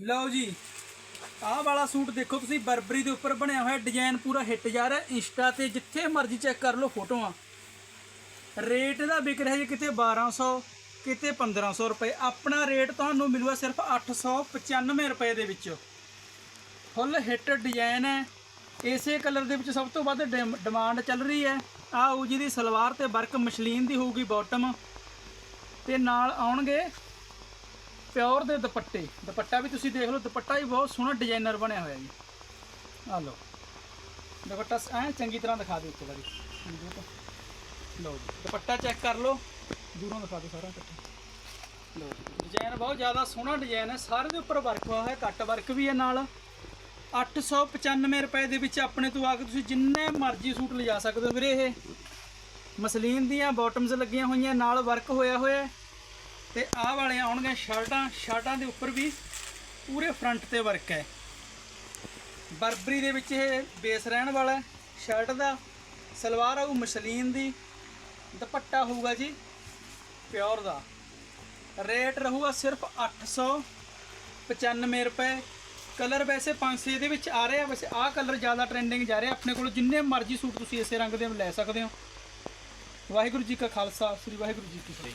ਲਓ ਜੀ, ਆਹ ਵਾਲਾ ਸੂਟ ਦੇਖੋ ਤੁਸੀਂ, ਬਰਬਰੀ ਦੇ ਉੱਪਰ ਬਣਿਆ ਹੋਇਆ ਡਿਜ਼ਾਈਨ ਪੂਰਾ ਹਿੱਟ ਜਾ ਰਿਹਾ, ਇੰਸਟਾ ਤੇ ਜਿੱਥੇ ਮਰਜ਼ੀ ਚੈੱਕ ਕਰ ਲਓ ਫੋਟੋਆਂ। ਰੇਟ ਦਾ ਵਿਕ ਰਿਹਾ ਜੀ ਕਿਤੇ 1200 ਕਿਤੇ 1500 ਰੁਪਏ। ਆਪਣਾ ਰੇਟ ਤੁਹਾਨੂੰ ਮਿਲੂਗਾ ਸਿਰਫ 895 ਰੁਪਏ ਦੇ ਵਿੱਚ। ਫੁੱਲ ਹਿੱਟ ਡਿਜ਼ਾਈਨ ਹੈ। ਇਸੇ ਕਲਰ ਦੇ ਵਿੱਚ ਸਭ ਤੋਂ ਵੱਧ ਡਿਮ- ਡਿਮਾਂਡ ਚੱਲ ਰਹੀ ਹੈ। ਆਹ ਉਹ ਜਿਹਦੀ ਸਲਵਾਰ ਤੇ ਵਰਕ ਮਸ਼ਲੀਨ ਦੀ ਹੋਊਗੀ ਬਾਟਮ ਤੇ ਨਾਲ ਆਉਣਗੇ ਪਿਓਰ ਦੇ ਦੁਪੱਟੇ। ਦੁਪੱਟਾ ਵੀ ਤੁਸੀਂ ਦੇਖ ਲਓ, ਦੁਪੱਟਾ ਵੀ ਬਹੁਤ ਸੋਹਣਾ ਡਿਜ਼ਾਈਨਰ ਬਣਿਆ ਹੋਇਆ ਜੀ। ਆ ਲਓ। ਦੁਪੱਟਾ ਐ ਚੰਗੀ ਤਰ੍ਹਾਂ ਦਿਖਾ ਦਿਓ ਇੱਕ ਵਾਰੀ। ਲਓ ਜੀ, ਦੁਪੱਟਾ ਚੈੱਕ ਕਰ ਲਓ। ਦੂਰੋਂ ਦਿਖਾ ਦਿਓ ਸਾਰਾ ਇਕੱਠਾ। ਲਓ ਡਿਜ਼ਾਈਨ ਬਹੁਤ ਜ਼ਿਆਦਾ ਸੋਹਣਾ ਡਿਜ਼ਾਈਨ ਹੈ। ਸਾਰੇ ਦੇ ਉੱਪਰ ਵਰਕ ਹੋਇਆ ਹੈ ਕੱਟ ਵਰਕ ਵੀ ਹੈ ਨਾਲ। 895 ਰੁਪਏ ਦੇ ਵਿੱਚ ਆਪਣੇ ਤੋਂ ਆ ਕੇ ਤੁਸੀਂ ਜਿੰਨੇ ਮਰਜ਼ੀ ਸੂਟ ਲਿਜਾ ਸਕਦੇ ਹੋ ਵੀਰੇ ਇਹ। ਮਸਲੀਨ ਦੀਆਂ ਬਾਟਮਸ ਲੱਗੀਆਂ ਹੋਈਆਂ, ਨਾਲ ਵਰਕ ਹੋਇਆ ਹੋਇਆ ਤੇ ਆਹ ਵਾਲੇ ਆਉਣਗੇ ਸ਼ਰਟਾਂ ਸ਼ਰਟਾਂ ਦੇ ਉੱਪਰ ਵੀ ਪੂਰੇ ਫਰੰਟ ਤੇ ਵਰਕ ਹੈ। ਬਰਬਰੀ ਦੇ ਵਿੱਚ ਇਹ ਬੇਸ ਰਹਿਣ ਵਾਲਾ ਸ਼ਰਟ ਦਾ। ਸਲਵਾਰ ਆਊ ਮਸਲੀਨ ਦੀ, ਦੁਪੱਟਾ ਹੋਊਗਾ ਜੀ ਪਿਓਰ ਦਾ। ਰੇਟ ਰਹੂਗਾ ਸਿਰਫ 895 ਰੁਪਏ। ਕਲਰ ਵੈਸੇ 500 ਦੇ ਵਿੱਚ ਆ ਰਹੇ ਆ, ਵੈਸੇ ਆਹ ਕਲਰ ਜ਼ਿਆਦਾ ਟ੍ਰੈਂਡਿੰਗ ਜਾ ਰਿਹਾ। ਆਪਣੇ ਕੋਲ ਜਿੰਨੇ ਮਰਜ਼ੀ ਸੂਟ ਤੁਸੀਂ ਇਸੇ ਰੰਗ ਦੇ ਲੈ ਸਕਦੇ ਹੋ। ਵਾਹਿਗੁਰੂ ਜੀ ਕਾ ਖਾਲਸਾ, ਸ੍ਰੀ ਵਾਹਿਗੁਰੂ ਜੀ ਕੀ ਫਤਿਹ।